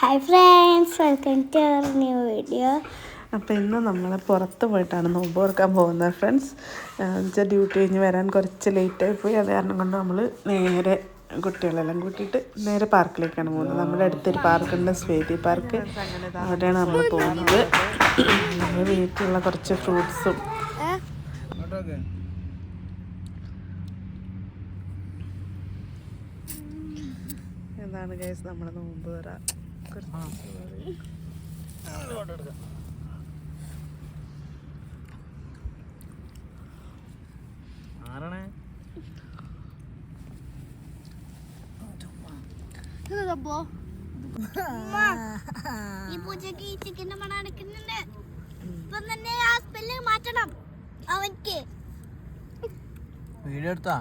Hi friends welcome to our new video അപ്പോൾ ഇന്ന് നമ്മൾ പുറത്ത് പോയിട്ടാണ് നോമ്പ് ഓർക്കാൻ പോകുന്നത് ഫ്രണ്ട്സ് വെച്ചാൽ ഡ്യൂട്ടി കഴിഞ്ഞ് വരാൻ കുറച്ച് ലേറ്റായി പോയി. അത് കാരണം കൊണ്ട് നമ്മൾ നേരെ കുട്ടികളെല്ലാം കൂട്ടിയിട്ട് നേരെ പാർക്കിലേക്കാണ് പോകുന്നത്. നമ്മുടെ അടുത്തൊരു പാർക്കുണ്ട് സ്വേതി പാർക്ക് അവിടെയാണ് നമ്മൾ പോകുന്നത്. നമ്മൾ വീട്ടിലുള്ള കുറച്ച് ഫ്രൂട്ട്സും എന്താണ് കേസ് നമ്മുടെ നോമ്പ് തുറ. ആരാണ്? ഈ പൂജയ്ക്ക് ഈ ചിക്കന്റെ മണം അടക്കുന്നുണ്ട് ഇപ്പം തന്നെ ആ സ്പെല്ല് മാറ്റണം അവൻക്ക്. എടുത്താ?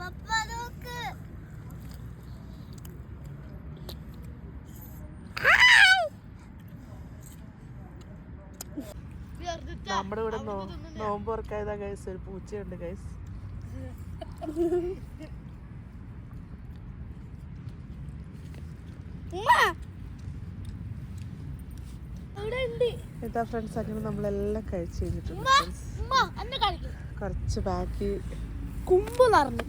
പപ്പ നമ്മുടെ ഇവിടെ നോ നോമ്പ് തുറക്കായതാ ഗൈസ് ഒരു പൂച്ചയുണ്ട് ഗൈസ് എന്താ ഫ്രണ്ട്സ് അങ്ങനെ നമ്മളെല്ലാം കഴിച്ചു കഴിഞ്ഞിട്ടുണ്ട് കുറച്ച് ബാക്കി. കുമ്പ് നിറഞ്ഞു.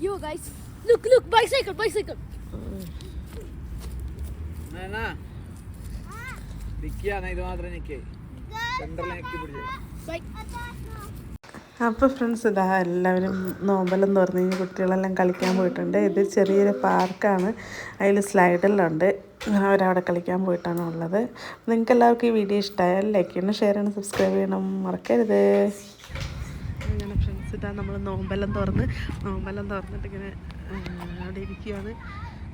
Yo guys look look bicycle bicycle ഇത് മാത്രം പിടിച്ചു. അപ്പോൾ ഫ്രണ്ട്സ് ഇതാ എല്ലാവരും നോമ്പെല്ലാം പറഞ്ഞു കഴിഞ്ഞ് കുട്ടികളെല്ലാം കളിക്കാൻ പോയിട്ടുണ്ട്. ഇത് ചെറിയൊരു പാർക്കാണ്. അതിൽ സ്ലൈഡെല്ലാം ഉണ്ട് അവരവിടെ കളിക്കാൻ പോയിട്ടാണ് ഉള്ളത്. നിങ്ങൾക്ക് എല്ലാവർക്കും ഈ വീഡിയോ ഇഷ്ടമായാൽ ലൈക്ക് ചെയ്യണം ഷെയർ ചെയ്യണം സബ്സ്ക്രൈബ് ചെയ്യണം. മറക്കരുത്. അങ്ങനെ ഫ്രണ്ട്സ് ഇതാ നമ്മൾ നോമ്പെല്ലാം തുറന്ന് നോമ്പെല്ലാം തുറന്നിട്ട് ഇങ്ങനെ അവിടെ ഇരിക്കുകയാണ്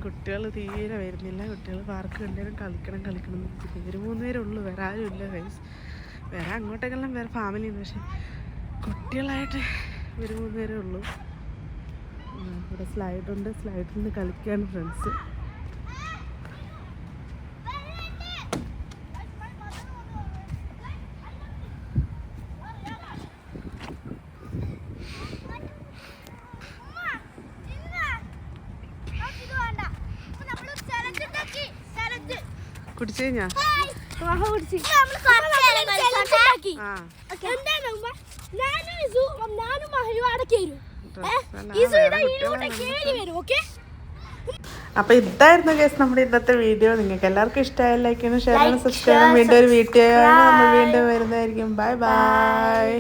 കുട്ടികൾ തീരെ വരുന്നില്ല. കുട്ടികൾ പാർക്ക് കണ്ടേരം കളിക്കണം കളിക്കണം. ഇവർ മൂന്ന് പേരേ ഉള്ളൂ. വേറെ ആരും ഇല്ല ഗൈസ് വേറെ അങ്ങോട്ടേക്കെല്ലാം വേറെ ഫാമിലി ഉണ്ട്. പക്ഷെ കുട്ടികളായിട്ട് ഇവർ മൂന്ന് പേരേ ഉള്ളൂ ഇവിടെ സ്ലൈഡുണ്ട് സ്ലൈഡിൽ നിന്ന് കളിക്കുകയാണ് ഫ്രണ്ട്സ് വരും. ഓക്കെ? അപ്പൊ ഇതായിരുന്നു കേസ് നമ്മുടെ ഇന്നത്തെ വീഡിയോ നിങ്ങൾക്ക് എല്ലാവർക്കും ഇഷ്ടമായ ലൈക്ക് ചെയ്യണം ഷെയർ ചെയ്യണം സബ്സ്ക്രൈബ് ചെയ്യണം. വീണ്ടും ഒരു വീഡിയോ നമ്മൾ വീണ്ടും വരുന്നതായിരിക്കും. Bye bye